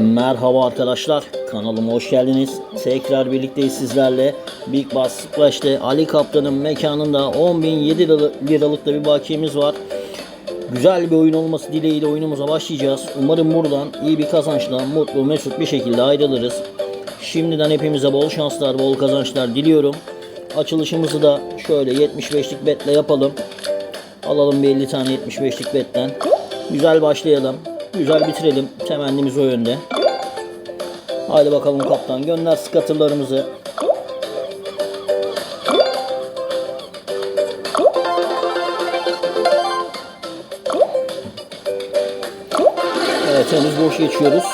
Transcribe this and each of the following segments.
Merhaba arkadaşlar, kanalıma hoş geldiniz. Tekrar birlikteyiz sizlerle. Big Bass Splash'te Ali Kaptan'ın mekanında 10.007 lira- liralık bir bakiyemiz var. Güzel bir oyun olması dileğiyle oyunumuza başlayacağız. Umarım buradan iyi bir kazançla mutlu mesut bir şekilde ayrılırız. Şimdiden hepimize bol şanslar, bol kazançlar diliyorum. Açılışımızı da şöyle 75'lik betle yapalım. Alalım bir 50 tane 75'lik betten. Güzel başlayalım. Güzel bitirelim. Temennimiz o yönde. Haydi bakalım kaptan gönder skatırlarımızı. Evet henüz boş geçiyoruz.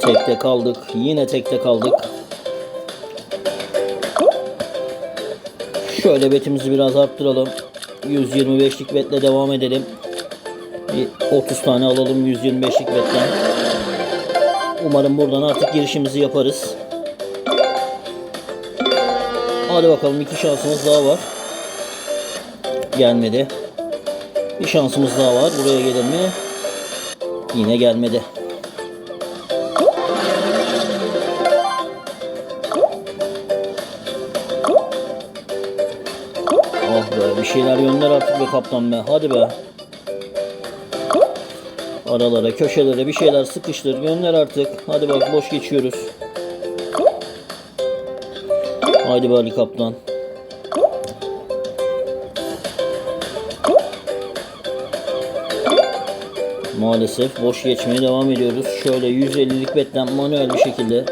Tekte kaldık. Yine tekte kaldık. Şöyle betimizi biraz arttıralım. 125'lik betle devam edelim. Bir 30 tane alalım 125'lik betten. Umarım buradan artık girişimizi yaparız. Hadi bakalım iki şansımız daha var. Gelmedi. Bir şansımız daha var. Buraya gelir mi? Yine gelmedi. Şeyler gönder artık be kaptan be. Hadi be. Aralara köşelere bir şeyler sıkıştır gönder artık. Hadi bak boş geçiyoruz. Haydi be Ali kaptan. Maalesef boş geçmeye devam ediyoruz. Şöyle 150'lik betten manuel bir şekilde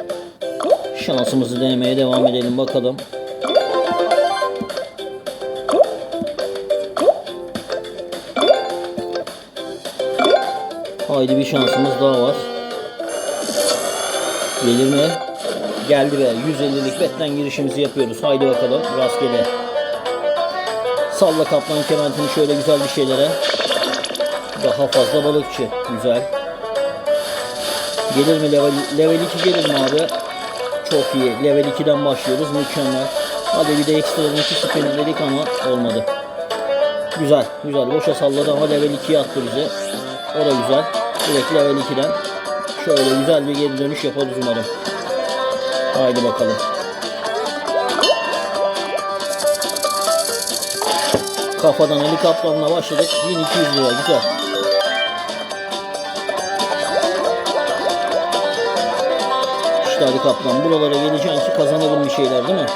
şansımızı denemeye devam edelim bakalım. Haydi bir şansımız daha var. Gelir mi? Geldi be. 150'lik betten girişimizi yapıyoruz. Haydi bakalım. Rastgele. Salla kaplan kementini şöyle güzel bir şeylere. Daha fazla balıkçı. Güzel. Gelir mi level, level 2 gelir mi abi? Çok iyi. Level 2'den başlıyoruz. Mükemmel. Hadi bir de ekstradan 2 spin dedik ama olmadı. Güzel. Güzel. Boşa salladı ama level 2'ye attı bize. O da güzel. Direkt level 2'den şöyle güzel bir geri dönüş yaparız umarım. Haydi bakalım. Kafadan Ali Kaplan'la başladık. 1200 lira güzel. İşte Ali Kaplan buralara geleceksin ki kazanalım bir şeyler değil mi?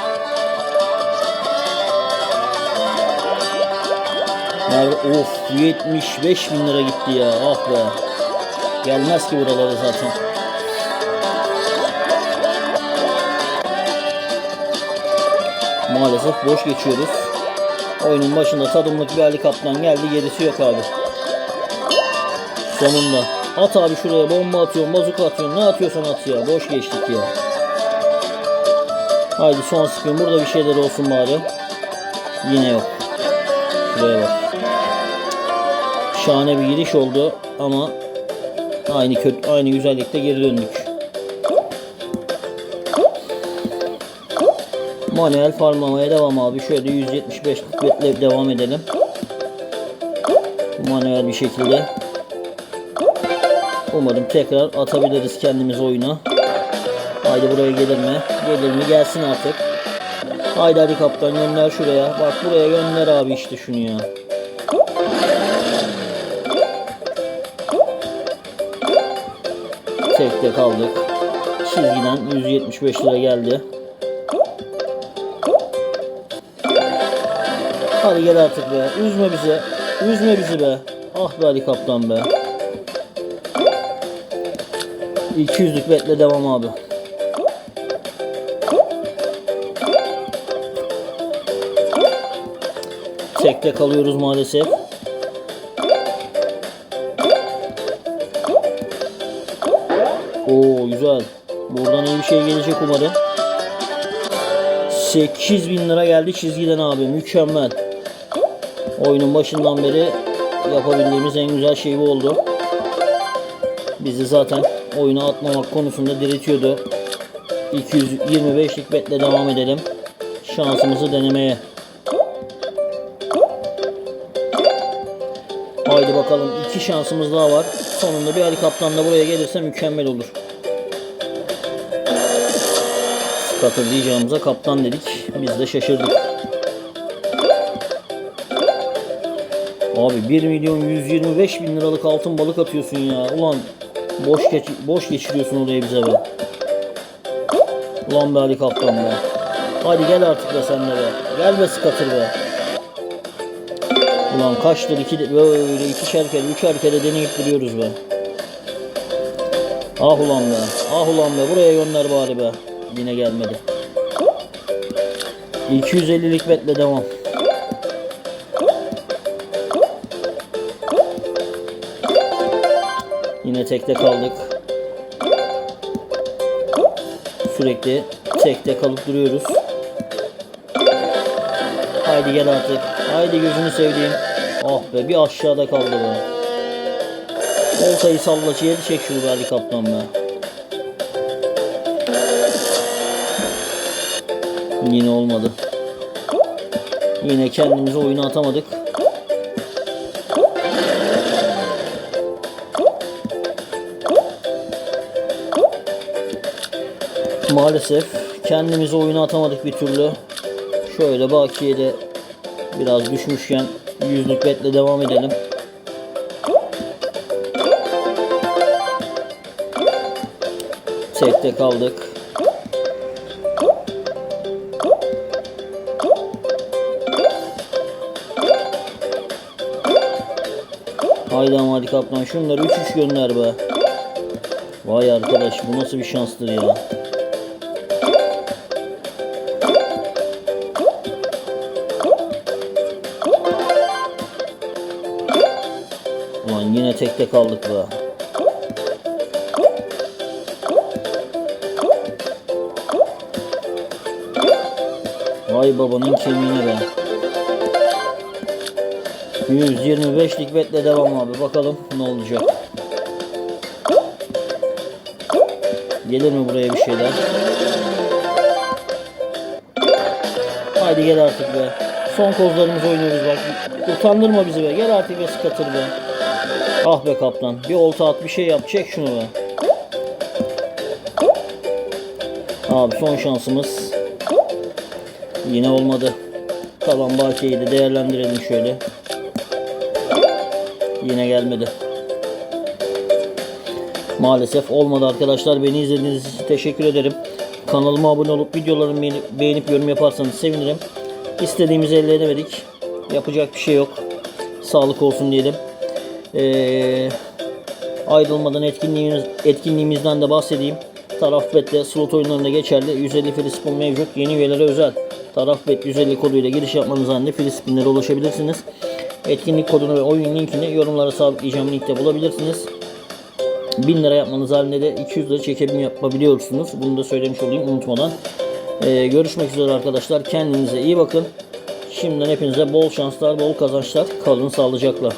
Nerede? Of 75 bin lira gitti ya. Ah be. Gelmez ki buralara zaten. Maalesef boş geçiyoruz. Oyunun başında tadımlık bir Ali Kaplan geldi. Gerisi yok abi. Sonunda. At abi şuraya bomba atıyorsun, bazuka atıyorsun. Ne atıyorsan at ya. Boş geçtik ya. Haydi son spin. Burada bir şeyler olsun bari. Yine yok. Şuraya bak. Şahane bir giriş oldu ama aynı kötü aynı güzellikte geri döndük. Manuel farmlamaya devam abi. Şöyle 175 kuvvetle devam edelim. Manuel bir şekilde. Umarım tekrar atabiliriz kendimiz oyuna. Haydi buraya gelir mi? Gelir mi? Gelsin artık. Haydi hadi kaptan gönder şuraya. Bak buraya gönder abi işte şunu ya. Tekte kaldık. Çizgiden 175 lira geldi. Hadi gel artık be. Üzme bizi. Üzme bizi be. Ah be Ali Kaptan be. 200'lük betle devam abi. Tekte kalıyoruz maalesef. Oo güzel. Buradan iyi bir şey gelecek umarım. 8000 lira geldi çizgiden abi. Mükemmel. Oyunun başından beri yapabildiğimiz en güzel şey bu oldu. Bizi zaten oyuna atmamak konusunda diretiyordu. 225'lik betle devam edelim. Şansımızı denemeye. Haydi bakalım iki şansımız daha var. Sonunda bir Ali Kaptan da buraya gelirse mükemmel olur. Hatırlayacağımıza kaptan dedik. Biz de şaşırdık. Abi 1 milyon 125 bin liralık altın balık atıyorsun ya. Ulan boş geç boş geçiriyorsun oraya bize be. Ulan be Ali Kaptan be. Hadi gel artık be sen de be. Gel be skatır be. Ulan kaçtır iki de, böyle ikişer kere üçer kere deneyip duruyoruz be. Ah ulan be. Ah ulan be. Buraya gönder bari be. Yine gelmedi. 250'lik betle devam. Yine tekte kaldık. Sürekli tekte kalıp duruyoruz. Haydi gel artık. Haydi gözünü sevdiğim. Ah be bir aşağıda kaldı be. Oltayı salla çiğeri çek şunu Ali Kaptan be. Yine olmadı. Yine kendimizi oyuna atamadık. Maalesef kendimizi oyuna atamadık bir türlü. Şöyle bakiyede biraz düşmüşken yüzlük betle devam edelim. Tekte kaldık. Haydi ama hadi kaplan şunları 3-3 gönder be. Vay arkadaş bu nasıl bir şanstır ya. Ulan yine tekte kaldık be. Vay babanın kemiğine be. 125'lik betle devam abi. Bakalım ne olacak. Gelir mi buraya bir şeyler? Haydi gel artık be. Son kozlarımızı oynuyoruz bak. Utandırma bizi be. Gel artık be skatır be. Ah be kaptan. Bir olta at bir şey yap. Çek şunu be. Abi son şansımız. Yine olmadı. Kalan bakiyeyi de değerlendirelim şöyle. Yine gelmedi. Maalesef olmadı arkadaşlar. Beni izlediğiniz için teşekkür ederim. Kanalıma abone olup videolarımı beğenip, yorum yaparsanız sevinirim. İstediğimizi elde edemedik. Yapacak bir şey yok. Sağlık olsun diyelim. Ee, ayrılmadan etkinliğimiz, etkinliğimizden de bahsedeyim. Taraf betle slot oyunlarında geçerli. 150 free spin mevcut. Yeni üyelere özel. Taraf bet 150 koduyla giriş yapmanız halinde free spinlere ulaşabilirsiniz. Etkinlik kodunu ve oyun linkini yorumlara sabitleyeceğim linkte bulabilirsiniz. 1000 lira yapmanız halinde de 200 lira çekim yapabiliyorsunuz. Bunu da söylemiş olayım unutmadan. Ee, görüşmek üzere arkadaşlar. Kendinize iyi bakın. Şimdiden hepinize bol şanslar, bol kazançlar. Kalın sağlıcakla.